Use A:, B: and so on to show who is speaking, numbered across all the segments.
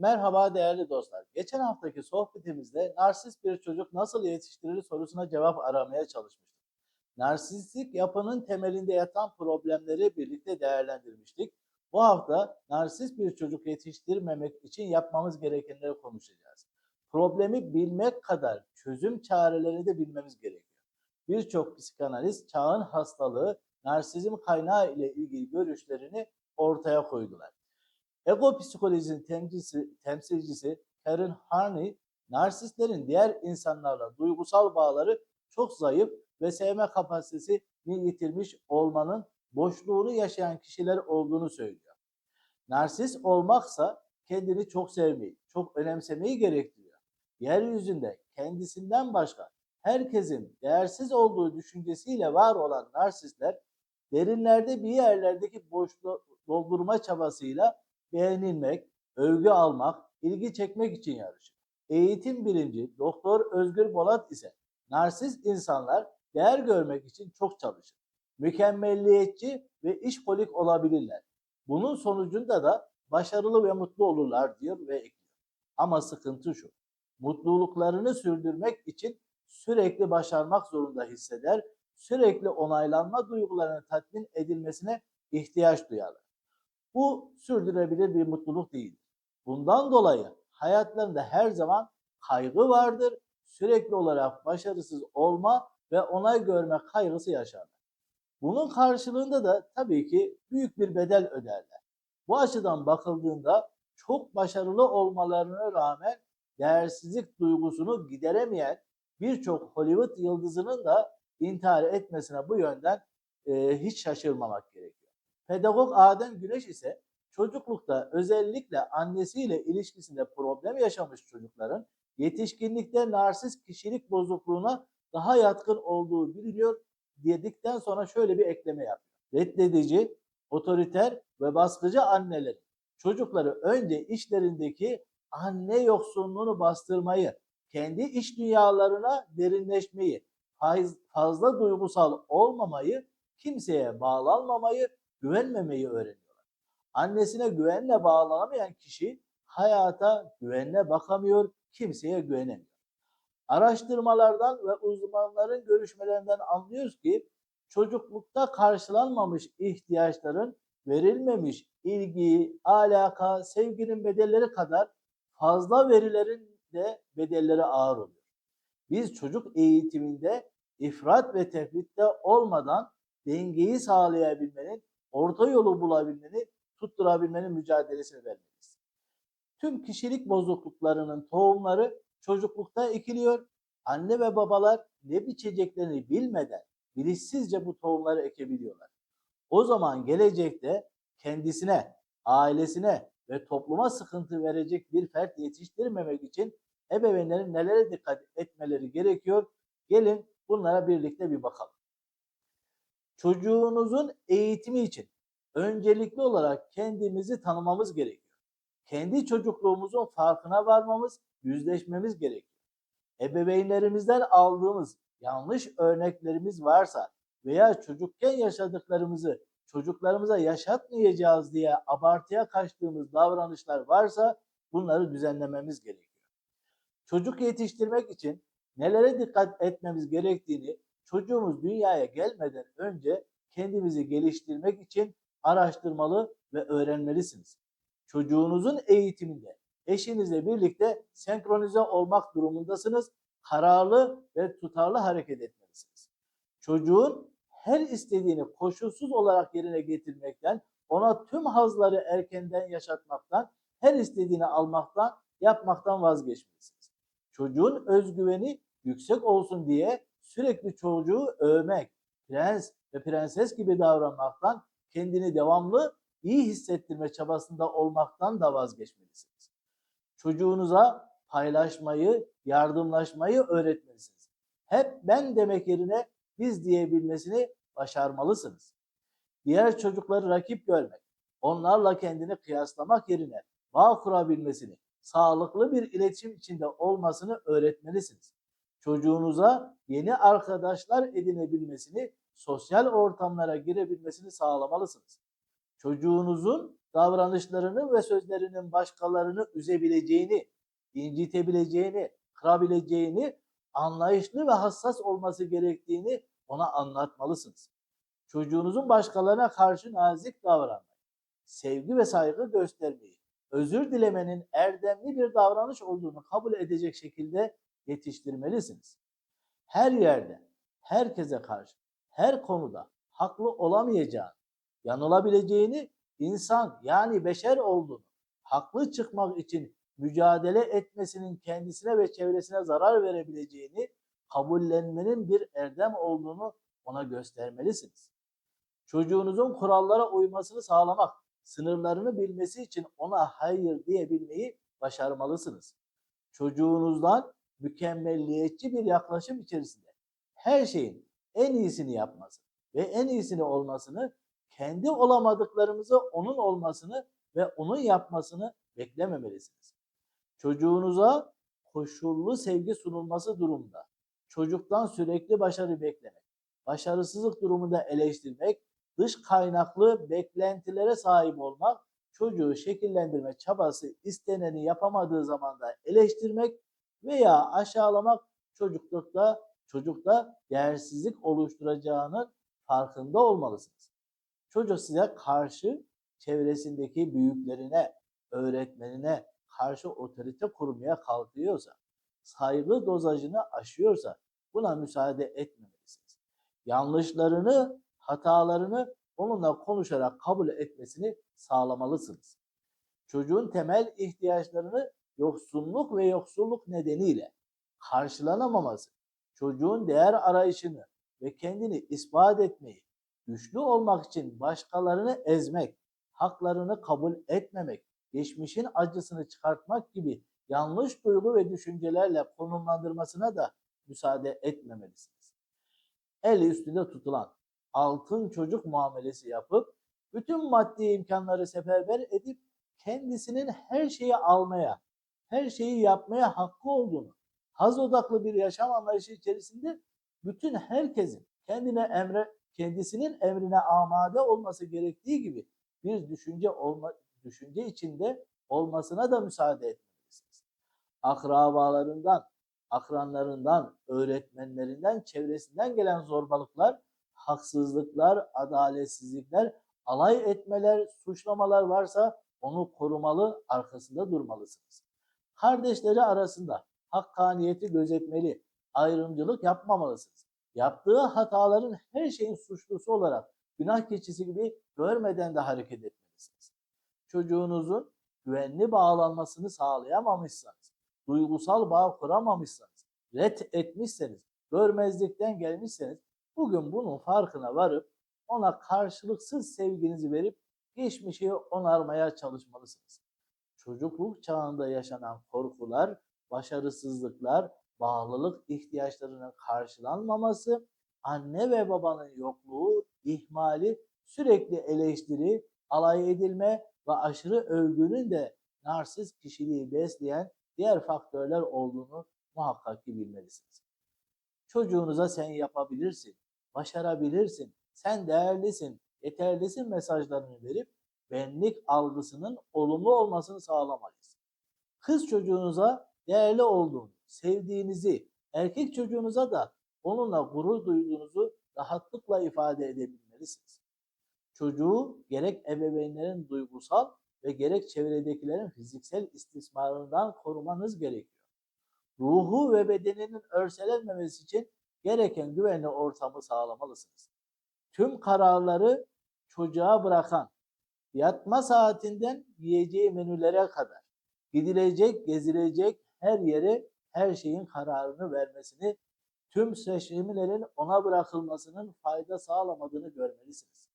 A: Merhaba değerli dostlar. Geçen haftaki sohbetimizde narsist bir çocuk nasıl yetiştirilir sorusuna cevap aramaya çalışmıştık. Narsistik yapının temelinde yatan problemleri birlikte değerlendirmiştik. Bu hafta narsist bir çocuk yetiştirmemek için yapmamız gerekenleri konuşacağız. Problemi bilmek kadar çözüm çarelerini de bilmemiz gerekiyor. Birçok psikanalist çağın hastalığı narsizm kaynağı ile ilgili görüşlerini ortaya koydular. Ego psikolojisinin temsilcisi, temsilcisi Karen Harney, narsistlerin diğer insanlarla duygusal bağları çok zayıf ve sevme kapasitesini yitirmiş olmanın boşluğunu yaşayan kişiler olduğunu söylüyor. Narsist olmaksa kendini çok sevmeyi, çok önemsemeyi gerektiriyor. Yeryüzünde kendisinden başka herkesin değersiz olduğu düşüncesiyle var olan narsistler derinlerde bir yerlerdeki boşluğu doldurma çabasıyla beğenilmek, övgü almak, ilgi çekmek için yarışır. Eğitim bilimci Doktor Özgür Bolat ise narsist insanlar değer görmek için çok çalışır. Mükemmelliyetçi ve işkolik olabilirler. Bunun sonucunda da başarılı ve mutlu olurlar diyor ve ekliyor. Ama sıkıntı şu. Mutluluklarını sürdürmek için sürekli başarmak zorunda hisseder, sürekli onaylanma duygularının tatmin edilmesine ihtiyaç duyarlar. Bu sürdürebilir bir mutluluk değildir. Bundan dolayı hayatlarında her zaman kaygı vardır. Sürekli olarak başarısız olma ve onay görme kaygısı yaşarlar. Bunun karşılığında da tabii ki büyük bir bedel öderler. Bu açıdan bakıldığında çok başarılı olmalarına rağmen değersizlik duygusunu gideremeyen birçok Hollywood yıldızının da intihar etmesine bu yönden e, hiç şaşırmamak gerekiyor. Pedagog Adem Güneş ise çocuklukta özellikle annesiyle ilişkisinde problem yaşamış çocukların yetişkinlikte narsist kişilik bozukluğuna daha yatkın olduğu biliniyor dedikten sonra şöyle bir ekleme yapıyor. Reddedici, otoriter ve baskıcı annelerin çocukları önce işlerindeki anne yoksunluğunu bastırmayı, kendi iş dünyalarına derinleşmeyi, fazla duygusal olmamayı, kimseye bağlanmamayı, güvenmemeyi öğreniyorlar. Annesine güvenle bağlanamayan kişi hayata güvenle bakamıyor, kimseye güvenemiyor. Araştırmalardan ve uzmanların görüşmelerinden anlıyoruz ki çocuklukta karşılanmamış ihtiyaçların verilmemiş ilgi, alaka, sevginin bedelleri kadar fazla verilerin de bedelleri ağır oluyor. Biz çocuk eğitiminde ifrat ve tefritte olmadan dengeyi sağlayabilmenin, orta yolu bulabilmenin, tutturabilmenin mücadelesini vermeliyiz. Tüm kişilik bozukluklarının tohumları çocuklukta ekiliyor. Anne ve babalar ne biçeceklerini bilmeden bilinçsizce bu tohumları ekebiliyorlar. O zaman gelecekte kendisine, ailesine ve topluma sıkıntı verecek bir fert yetiştirmemek için ebeveynlerin nelere dikkat etmeleri gerekiyor? Gelin bunlara birlikte bir bakalım. Çocuğunuzun eğitimi için öncelikli olarak kendimizi tanımamız gerekiyor. Kendi çocukluğumuzun farkına varmamız, yüzleşmemiz gerekiyor. Ebeveynlerimizden aldığımız yanlış örneklerimiz varsa veya çocukken yaşadıklarımızı çocuklarımıza yaşatmayacağız diye abartıya kaçtığımız davranışlar varsa bunları düzenlememiz gerekiyor. Çocuk yetiştirmek için nelere dikkat etmemiz gerektiğini çocuğumuz dünyaya gelmeden önce kendimizi geliştirmek için araştırmalı ve öğrenmelisiniz. Çocuğunuzun eğitiminde eşinizle birlikte senkronize olmak durumundasınız. Kararlı ve tutarlı hareket etmelisiniz. Çocuğun her istediğini koşulsuz olarak yerine getirmekten, ona tüm hazları erkenden yaşatmaktan, her istediğini almaktan, yapmaktan vazgeçmelisiniz. Çocuğun özgüveni yüksek olsun diye sürekli çocuğu övmek, prens ve prenses gibi davranmaktan, kendini devamlı iyi hissettirme çabasında olmaktan da vazgeçmelisiniz. Çocuğunuza paylaşmayı, yardımlaşmayı öğretmelisiniz. Hep ben demek yerine biz diyebilmesini başarmalısınız. Diğer çocukları rakip görmek, onlarla kendini kıyaslamak yerine bağ kurabilmesini, sağlıklı bir iletişim içinde olmasını öğretmelisiniz. Çocuğunuza yeni arkadaşlar edinebilmesini, sosyal ortamlara girebilmesini sağlamalısınız. Çocuğunuzun davranışlarını ve sözlerinin başkalarını üzebileceğini, incitebileceğini, kırabileceğini, anlayışlı ve hassas olması gerektiğini ona anlatmalısınız. Çocuğunuzun başkalarına karşı nazik davranmayı, sevgi ve saygı göstermeyi, özür dilemenin erdemli bir davranış olduğunu kabul edecek şekilde yetiştirmelisiniz. Her yerde, herkese karşı, her konuda haklı olamayacağını, yanılabileceğini, insan yani beşer olduğunu, haklı çıkmak için mücadele etmesinin kendisine ve çevresine zarar verebileceğini kabullenmenin bir erdem olduğunu ona göstermelisiniz. Çocuğunuzun kurallara uymasını sağlamak, sınırlarını bilmesi için ona hayır diyebilmeyi başarmalısınız. Çocuğunuzdan mükemmelliyetçi bir yaklaşım içerisinde her şeyin en iyisini yapması ve en iyisini olmasını, kendi olamadıklarımızı onun olmasını ve onun yapmasını beklememelisiniz. Çocuğunuza koşullu sevgi sunulması durumunda çocuktan sürekli başarı beklemek, başarısızlık durumunda eleştirmek, dış kaynaklı beklentilere sahip olmak, çocuğu şekillendirme çabası isteneni yapamadığı zaman da eleştirmek veya aşağılamak çocuklukta çocukta değersizlik oluşturacağının farkında olmalısınız. Çocuk size karşı çevresindeki büyüklerine, öğretmenine karşı otorite kurmaya kalkıyorsa, saygı dozajını aşıyorsa buna müsaade etmemelisiniz. Yanlışlarını, hatalarını onunla konuşarak kabul etmesini sağlamalısınız. Çocuğun temel ihtiyaçlarını yoksunluk ve yoksulluk nedeniyle karşılanamaması, çocuğun değer arayışını ve kendini ispat etmeyi, güçlü olmak için başkalarını ezmek, haklarını kabul etmemek, geçmişin acısını çıkartmak gibi yanlış duygu ve düşüncelerle konumlandırmasına da müsaade etmemelisiniz. El üstünde tutulan altın çocuk muamelesi yapıp bütün maddi imkanları seferber edip kendisinin her şeyi almaya, her şeyi yapmaya hakkı olduğunu, haz odaklı bir yaşam anlayışı içerisinde bütün herkesin kendine emre, kendisinin emrine amade olması gerektiği gibi bir düşünce olma, düşünce içinde olmasına da müsaade etmelisiniz. Akrabalarından, akranlarından, öğretmenlerinden, çevresinden gelen zorbalıklar, haksızlıklar, adaletsizlikler, alay etmeler, suçlamalar varsa onu korumalı, arkasında durmalısınız. Kardeşleri arasında hakkaniyeti gözetmeli, ayrımcılık yapmamalısınız. Yaptığı hataların her şeyin suçlusu olarak günah keçisi gibi görmeden de hareket etmelisiniz. Çocuğunuzun güvenli bağlanmasını sağlayamamışsanız, duygusal bağ kuramamışsanız, ret etmişseniz, görmezlikten gelmişseniz bugün bunun farkına varıp ona karşılıksız sevginizi verip geçmişi onarmaya çalışmalısınız. Çocukluk çağında yaşanan korkular, başarısızlıklar, bağlılık ihtiyaçlarının karşılanmaması, anne ve babanın yokluğu, ihmali, sürekli eleştiri, alay edilme ve aşırı övgünün de narsist kişiliği besleyen diğer faktörler olduğunu muhakkak ki bilmelisiniz. Çocuğunuza sen yapabilirsin, başarabilirsin, sen değerlisin, yeterlisin mesajlarını verip benlik algısının olumlu olmasını sağlamalıyız. Kız çocuğunuza değerli olduğunu, sevdiğinizi, erkek çocuğunuza da onunla gurur duyduğunuzu rahatlıkla ifade edebilmelisiniz. Çocuğu gerek ebeveynlerin duygusal ve gerek çevredekilerin fiziksel istismarından korumanız gerekiyor. Ruhu ve bedeninin örselenmemesi için gereken güvenli ortamı sağlamalısınız. Tüm kararları çocuğa bırakan, yatma saatinden yiyeceği menülere kadar gidilecek, gezilecek her yere her şeyin kararını vermesini, tüm seçimlerin ona bırakılmasının fayda sağlamadığını görmelisiniz.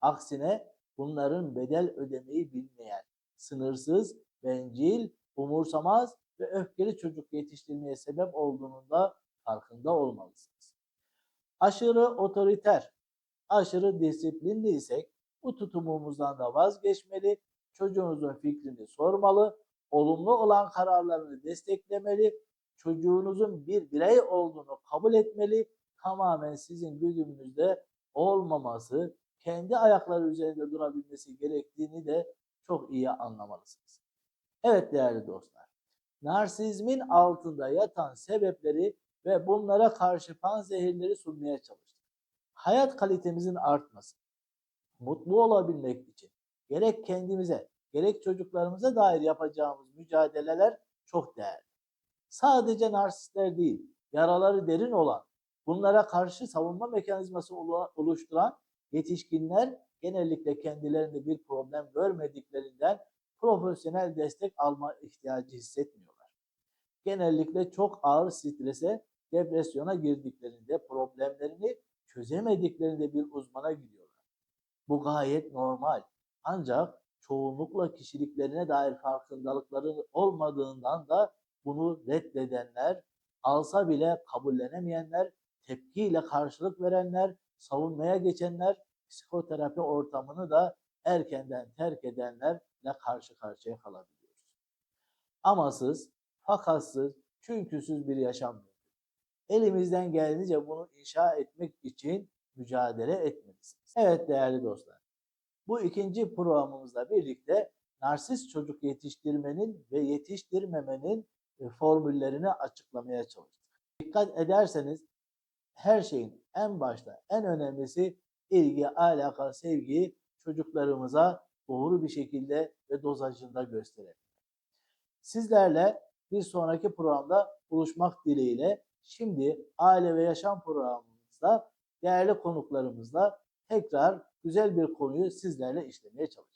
A: Aksine bunların bedel ödemeyi bilmeyen, sınırsız, bencil, umursamaz ve öfkeli çocuk yetiştirmeye sebep olduğunun da farkında olmalısınız. Aşırı otoriter, aşırı disiplinliysek bu tutumumuzdan da vazgeçmeli, çocuğunuzun fikrini sormalı, olumlu olan kararlarını desteklemeli, çocuğunuzun bir birey olduğunu kabul etmeli, tamamen sizin güdümünüzde olmaması, kendi ayakları üzerinde durabilmesi gerektiğini de çok iyi anlamalısınız. Evet değerli dostlar, narsizmin altında yatan sebepleri ve bunlara karşı panzehirleri sunmaya çalıştık. Hayat kalitemizin artması, mutlu olabilmek için gerek kendimize gerek çocuklarımıza dair yapacağımız mücadeleler çok değerli. Sadece narsistler değil, yaraları derin olan, bunlara karşı savunma mekanizması olu- oluşturan yetişkinler genellikle kendilerinde bir problem görmediklerinden profesyonel destek alma ihtiyacı hissetmiyorlar. Genellikle çok ağır strese, depresyona girdiklerinde problemlerini çözemediklerinde bir uzmana gidiyorlar. Bu gayet normal. Ancak çoğunlukla kişiliklerine dair farkındalıkları olmadığından da bunu reddedenler, alsa bile kabullenemeyenler, tepkiyle karşılık verenler, savunmaya geçenler, psikoterapi ortamını da erkenden terk edenlerle karşı karşıya kalabiliyoruz. Amasız, fakatsız, çünküsüz bir yaşam mümkün. Elimizden geldiğince bunu inşa etmek için mücadele etmelisiniz. Evet değerli dostlar, bu ikinci programımızla birlikte narsist çocuk yetiştirmenin ve yetiştirmemenin e, formüllerini açıklamaya çalıştık. Dikkat ederseniz her şeyin en başta en önemlisi ilgi, alaka, sevgiyi çocuklarımıza doğru bir şekilde ve dozajında gösterelim. Sizlerle bir sonraki programda buluşmak dileğiyle şimdi aile ve yaşam programımızda değerli konuklarımızla tekrar güzel bir konuyu sizlerle işlemeye çalışacağız.